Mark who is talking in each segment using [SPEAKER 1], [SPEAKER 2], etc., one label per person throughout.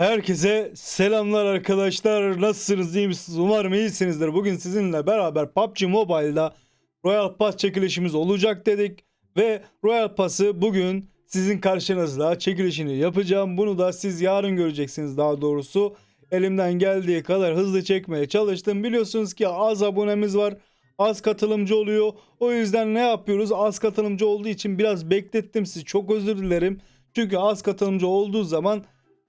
[SPEAKER 1] Herkese selamlar arkadaşlar. Nasılsınız? iyi misiniz? Umarım iyisinizdir. Bugün sizinle beraber PUBG Mobile'da Royal Pass çekilişimiz olacak dedik. Ve Royal Pass'ı bugün sizin karşınızda çekilişini yapacağım. Bunu da siz yarın göreceksiniz daha doğrusu. Elimden geldiği kadar hızlı çekmeye çalıştım. Biliyorsunuz ki az abonemiz var. Az katılımcı oluyor. O yüzden ne yapıyoruz? Az katılımcı olduğu için biraz beklettim sizi. Çok özür dilerim. Çünkü az katılımcı olduğu zaman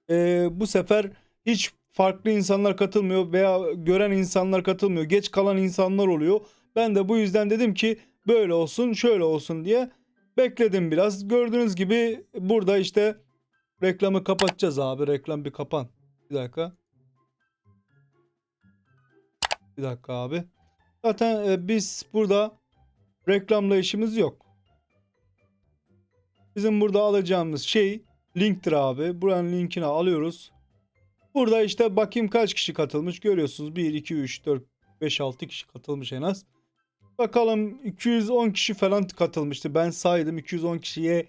[SPEAKER 1] e, bu sefer hiç farklı insanlar katılmıyor veya gören insanlar katılmıyor. Geç kalan insanlar oluyor. Ben de bu yüzden dedim ki böyle olsun şöyle olsun diye bekledim biraz. Gördüğünüz gibi burada işte reklamı kapatacağız abi. Reklam bir kapan. Bir dakika. Bir dakika abi. Zaten e, biz burada reklamla işimiz yok. Bizim burada alacağımız şey linktir abi. Buranın linkini alıyoruz. Burada işte bakayım kaç kişi katılmış görüyorsunuz. 1, 2, 3, 4, 5, 6 kişi katılmış en az. Bakalım 210 kişi falan katılmıştı. Ben saydım 210 kişiye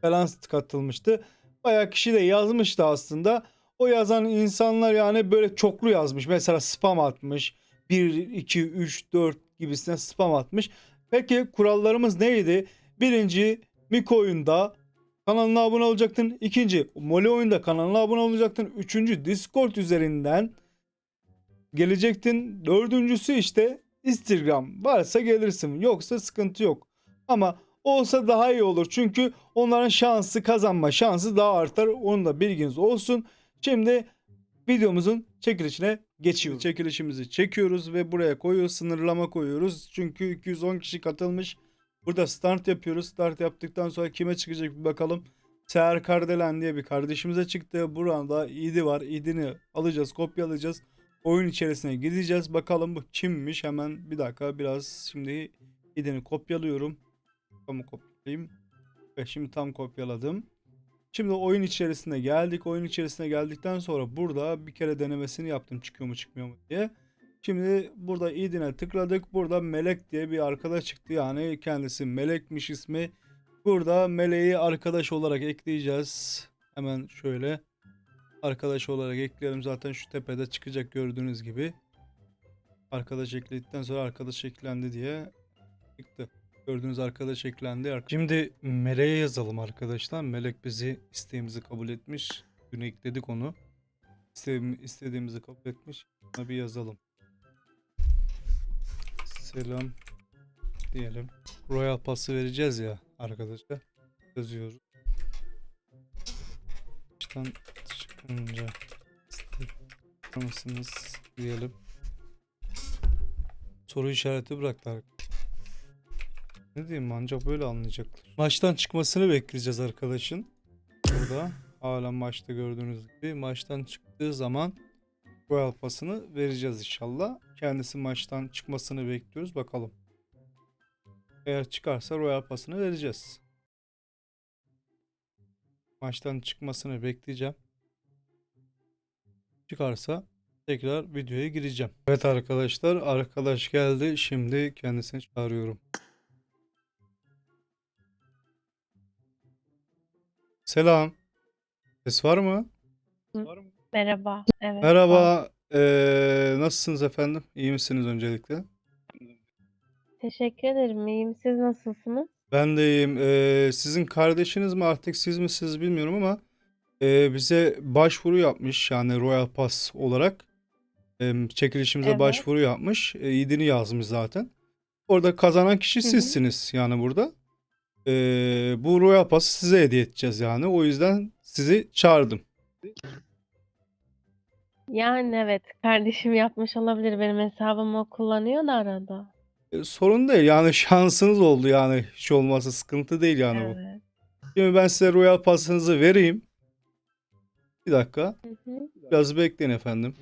[SPEAKER 1] falan katılmıştı. Bayağı kişi de yazmıştı aslında. O yazan insanlar yani böyle çoklu yazmış. Mesela spam atmış. 1, 2, 3, 4 gibisine spam atmış. Peki kurallarımız neydi? Birinci Miko oyunda kanalına abone olacaktın. İkinci Moli oyunda kanalına abone olacaktın. Üçüncü Discord üzerinden gelecektin. Dördüncüsü işte Instagram. Varsa gelirsin. Yoksa sıkıntı yok. Ama olsa daha iyi olur. Çünkü onların şansı kazanma şansı daha artar. Onun da bilginiz olsun. Şimdi videomuzun çekilişine geçiyoruz. Çekilişimizi çekiyoruz ve buraya koyuyoruz. Sınırlama koyuyoruz. Çünkü 210 kişi katılmış. Burada start yapıyoruz. Start yaptıktan sonra kime çıkacak bir bakalım. Seher Kardelen diye bir kardeşimize çıktı. Burada idi var. İdini alacağız, kopyalayacağız. Oyun içerisine gideceğiz. Bakalım bu kimmiş? Hemen bir dakika biraz şimdi idini kopyalıyorum. Tam kopyalayayım. Ve şimdi tam kopyaladım. Şimdi oyun içerisine geldik. Oyun içerisine geldikten sonra burada bir kere denemesini yaptım çıkıyor mu çıkmıyor mu diye. Şimdi burada idine tıkladık. Burada Melek diye bir arkadaş çıktı. Yani kendisi Melek'miş ismi. Burada Meleği arkadaş olarak ekleyeceğiz. Hemen şöyle arkadaş olarak ekleyelim. Zaten şu tepede çıkacak gördüğünüz gibi. Arkadaş ekledikten sonra arkadaş eklendi diye çıktı. Gördüğünüz arkadaş eklendi. Şimdi Melek'e yazalım arkadaşlar. Melek bizi isteğimizi kabul etmiş. Dün ekledik onu. İste- istediğimizi kabul etmiş. Buna bir yazalım. Selam diyelim. Royal Pass'ı vereceğiz ya arkadaşlar. Yazıyoruz. Baştan çıkınca mısınız diyelim. Soru işareti bıraktılar. Ne diyeyim ancak böyle anlayacaklar. Maçtan çıkmasını bekleyeceğiz arkadaşın. Burada hala maçta gördüğünüz gibi maçtan çıktığı zaman Royal Pass'ını vereceğiz inşallah. Kendisi maçtan çıkmasını bekliyoruz bakalım. Eğer çıkarsa Royal Pass'ını vereceğiz. Maçtan çıkmasını bekleyeceğim. Çıkarsa tekrar videoya gireceğim. Evet arkadaşlar arkadaş geldi. Şimdi kendisini çağırıyorum. Selam. Ses var mı?
[SPEAKER 2] Merhaba. Evet.
[SPEAKER 1] Merhaba. Eee, nasılsınız efendim? İyi misiniz öncelikle?
[SPEAKER 2] Teşekkür ederim. İyiyim. Siz nasılsınız?
[SPEAKER 1] Ben de iyiyim. Eee, sizin kardeşiniz mi artık siz misiniz bilmiyorum ama eee, bize başvuru yapmış yani Royal Pass olarak Em, çekilişimize
[SPEAKER 2] Evet.
[SPEAKER 1] başvuru yapmış. E, idini yazmış zaten. Orada kazanan kişi
[SPEAKER 2] Hı hı.
[SPEAKER 1] sizsiniz yani burada. Eee, bu Royal Pass'ı size hediye edeceğiz yani. O yüzden sizi çağırdım.
[SPEAKER 2] Yani evet. Kardeşim yapmış olabilir. Benim hesabımı o kullanıyor da arada.
[SPEAKER 1] E, sorun değil yani şansınız oldu yani hiç olmazsa sıkıntı değil yani bu.
[SPEAKER 2] Evet.
[SPEAKER 1] Şimdi ben size Royal Pass'ınızı vereyim. Bir dakika.
[SPEAKER 2] Hı hı.
[SPEAKER 1] Biraz bekleyin efendim.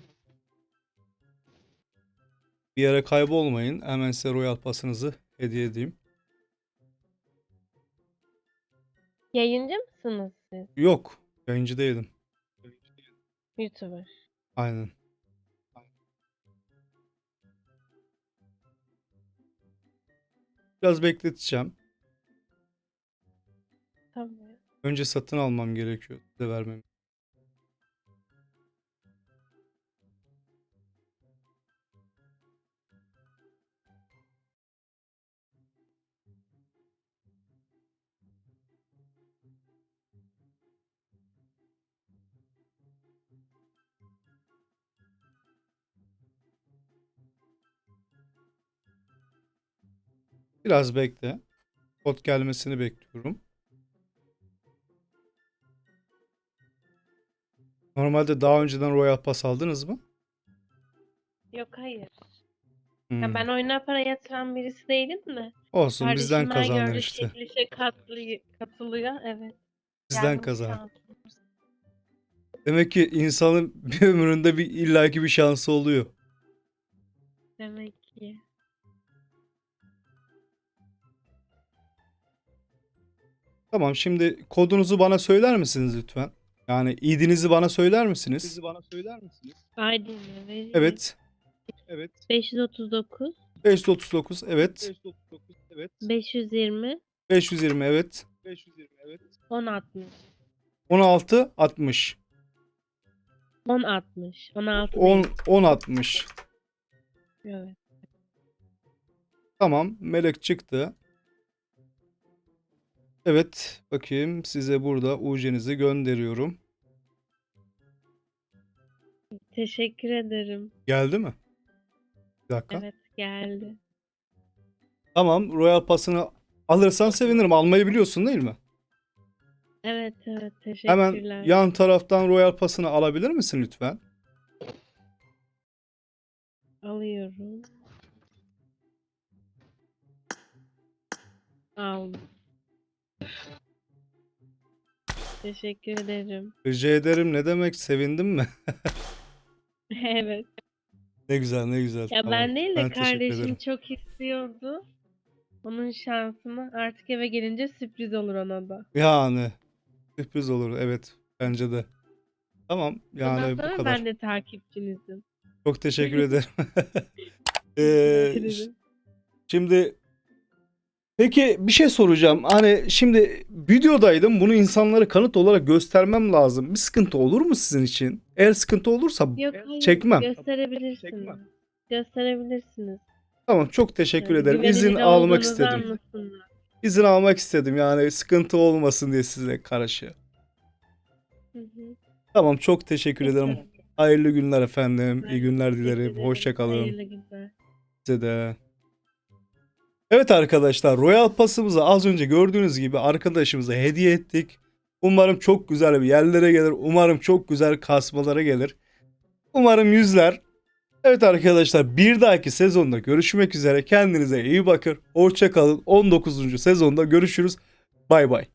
[SPEAKER 1] Bir yere kaybolmayın. Hemen size Royal Pass'ınızı hediye edeyim.
[SPEAKER 2] Yayıncı mısınız siz?
[SPEAKER 1] Yok. Yayıncı değilim.
[SPEAKER 2] YouTuber.
[SPEAKER 1] Aynen. Biraz bekleteceğim.
[SPEAKER 2] Tabii.
[SPEAKER 1] Önce satın almam gerekiyor. Size vermem. Biraz bekle. Kod gelmesini bekliyorum. Normalde daha önceden Royal Pass aldınız mı?
[SPEAKER 2] Yok hayır.
[SPEAKER 1] Hmm.
[SPEAKER 2] Ya ben oyuna para yatıran birisi değilim de.
[SPEAKER 1] Olsun bizden
[SPEAKER 2] Kardeşim ben
[SPEAKER 1] kazanır işte.
[SPEAKER 2] çekilişe katlıyor, katılıyor. Evet.
[SPEAKER 1] Bizden
[SPEAKER 2] şansı.
[SPEAKER 1] Demek ki insanın bir ömründe bir illaki bir şansı oluyor.
[SPEAKER 2] Demek
[SPEAKER 1] Tamam şimdi kodunuzu bana söyler misiniz lütfen? Yani idinizi bana söyler misiniz?
[SPEAKER 3] bana söyler misiniz?
[SPEAKER 2] Vereyim.
[SPEAKER 1] Evet.
[SPEAKER 3] Evet.
[SPEAKER 2] 539,
[SPEAKER 1] 539 evet.
[SPEAKER 3] 599 evet.
[SPEAKER 2] 520,
[SPEAKER 1] 520 evet.
[SPEAKER 3] 520 evet.
[SPEAKER 2] 1060.
[SPEAKER 1] 16 60.
[SPEAKER 2] 1060. 16
[SPEAKER 1] 10
[SPEAKER 2] değil.
[SPEAKER 1] 10 60.
[SPEAKER 2] Evet.
[SPEAKER 1] Tamam melek çıktı. Evet bakayım size burada UC'nizi gönderiyorum.
[SPEAKER 2] Teşekkür ederim.
[SPEAKER 1] Geldi mi? Bir dakika.
[SPEAKER 2] Evet geldi.
[SPEAKER 1] Tamam Royal Pass'ını alırsan sevinirim. Almayı biliyorsun değil mi?
[SPEAKER 2] Evet evet teşekkürler.
[SPEAKER 1] Hemen yan taraftan Royal Pass'ını alabilir misin lütfen?
[SPEAKER 2] Alıyorum. Aldım. Teşekkür ederim.
[SPEAKER 1] Rica ederim ne demek sevindim mi?
[SPEAKER 2] Evet.
[SPEAKER 1] ne güzel ne güzel.
[SPEAKER 2] Ya
[SPEAKER 1] Tamam,
[SPEAKER 2] ben değil de
[SPEAKER 1] ben
[SPEAKER 2] kardeşim çok istiyordu. Onun şansını artık eve gelince sürpriz olur ona da.
[SPEAKER 1] Yani sürpriz olur evet bence de. Tamam yani bu
[SPEAKER 2] sonra
[SPEAKER 1] kadar.
[SPEAKER 2] ben de takipçinizim.
[SPEAKER 1] Çok teşekkür ederim. Ee,
[SPEAKER 2] Teşekkür ederim.
[SPEAKER 1] Şimdi peki bir şey soracağım. Hani şimdi videodaydım. Bunu insanlara kanıt olarak göstermem lazım. Bir sıkıntı olur mu sizin için? Eğer sıkıntı olursa
[SPEAKER 2] Yok hayır
[SPEAKER 1] çekmem.
[SPEAKER 2] gösterebilirsiniz.
[SPEAKER 3] Çekmem.
[SPEAKER 2] Gösterebilirsiniz.
[SPEAKER 1] tamam çok teşekkür
[SPEAKER 2] Yani
[SPEAKER 1] ederim. İzin
[SPEAKER 2] güvenilir
[SPEAKER 1] almak
[SPEAKER 2] olduğunuzu
[SPEAKER 1] istedim.
[SPEAKER 2] anlasınlar.
[SPEAKER 1] İzin almak istedim. Yani sıkıntı olmasın diye size karşı.
[SPEAKER 2] Hı hı.
[SPEAKER 1] Tamam çok teşekkür ederim. Hayırlı günler efendim.
[SPEAKER 2] Ben
[SPEAKER 1] İyi günler
[SPEAKER 2] teşekkür
[SPEAKER 1] dilerim.
[SPEAKER 2] ederim.
[SPEAKER 1] Hoşça kalın.
[SPEAKER 2] Hayırlı günler.
[SPEAKER 1] Size de. Evet arkadaşlar Royal Pass'ımızı az önce gördüğünüz gibi arkadaşımıza hediye ettik. Umarım çok güzel bir yerlere gelir. Umarım çok güzel kasmalara gelir. Umarım yüzler. Evet arkadaşlar bir dahaki sezonda görüşmek üzere. Kendinize iyi bakın. Hoşça kalın. 19. sezonda görüşürüz. Bay bay.